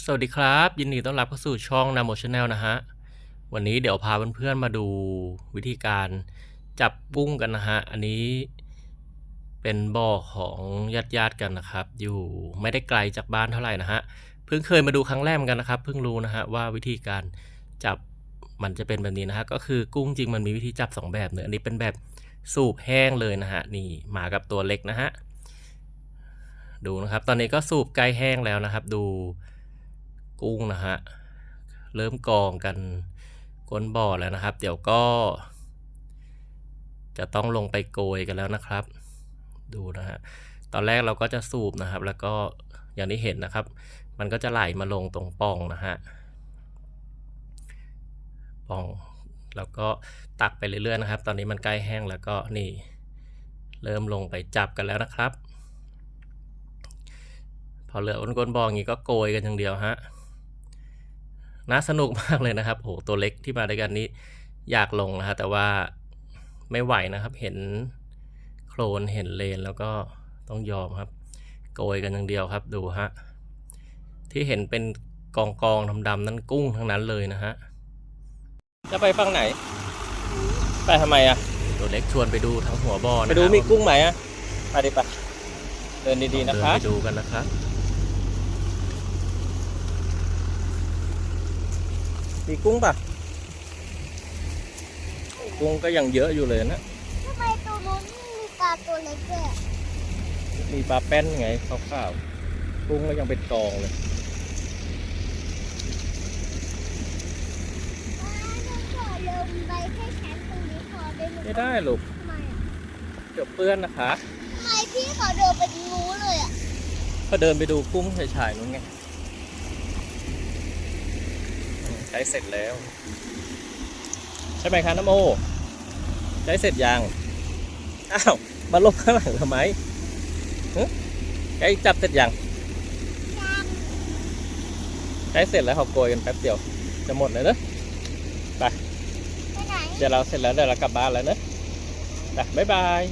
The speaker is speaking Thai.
สวัสดีครับ ยินดีต้อนรับเข้าสู่ช่อง Namo Channel นะฮะ วันนี้เดี๋ยวพาเพื่อนๆมาดูวิธีการจับกุ้งกันนะฮะ อันนี้เป็นบ่อของญาติญาติกันนะครับ อยู่ไม่ได้ไกลจากบ้านเท่าไหร่นะฮะ เพิ่งเคยมาดูครั้งแรกเหมือนกันนะครับ เพิ่งรู้นะฮะว่าวิธีการจับมันจะเป็นแบบนี้นะฮะ ก็คือกุ้งจริงมันมีวิธีจับสองแบบเนอะอันนี้เป็นแบบสูบแห้งเลยนะฮะ นี่หมากับตัวเล็กนะฮะ ดูนะครับ ตอนนี้ก็สูบใกล้แห้งแล้วนะครับ ดู กุ้งนะฮะ เริ่มกองกันก้นบ่อแล้วนะครับ เดี๋ยวก็ จะต้องลงไปโกยกันแล้วนะครับ ดูนะฮะ ตอนแรกเราก็จะสูบนะครับ แล้วก็อย่างที่เห็นนะครับ มันก็จะไหลมาลงตรงป่องนะฮะป่องแล้วก็ตักไปเรื่อยๆนะครับ ตอนนี้มันใกล้แห้งแล้วก็นี่ เริ่มลงไปจับกันแล้วนะครับ พอเหลือก้นๆบออย่างนี้ก็โกยกันอย่างเดียวฮะ น่าสนุกมากเลยนะครับโหตัวเล็กที่มาด้วยกันนี้อยากลงนะฮะแต่ว่าไม่ไหวนะครับเห็นโคลนเห็นเลนแล้วก็ต้องยอมครับ โกยกันอย่างเดียวครับดูฮะที่เห็นเป็นกองกองๆดำๆนั่นกุ้งทั้งนั้นเลยนะฮะจะไปฝั่งไหน ไปทำไมอะตัวเล็กชวนไปดูทั้งหัวบ่อนะไปดูมีกุ้งไหมอะไปดิไปะเดินดีๆนะเดินคะไปดูกันนะครับ มีกุ้งปะโอ้กุ้งก็ยังเยอะอยู่เลยนะทำไมตัวนู้นมีปลาตัวเล็กด้วยอะมีปลาแป้นไงข้าวๆกุ้งก็ยังเป็นกองเลยป้าต้องขอเดินไปแค่ชั้นตรงนี้พอได้ไหมไม่ได้ลูกทำไมอะเดี๋ยวเปื้อนนะคะทำไมพี่ขอเดินไปงูเลยอะก็เดินไปดูกุ้งชายๆนู้นไงอืม ใช้เสร็จแล้ว ใช่ไหมคะน้ำโมใช้เสร็จยัง อ้าว มาลบข้างหลังทำไมฮะใกล้จับเสร็จยังยังใช้เสร็จแล้วเขาโกยกันแป๊บเดียว จะหมดเลยเนอะไปไหนเดี๋ยวเราเสร็จแล้วเดี๋ยวเรากลับบ้านแล้วเนอะไปบ๊ายบาย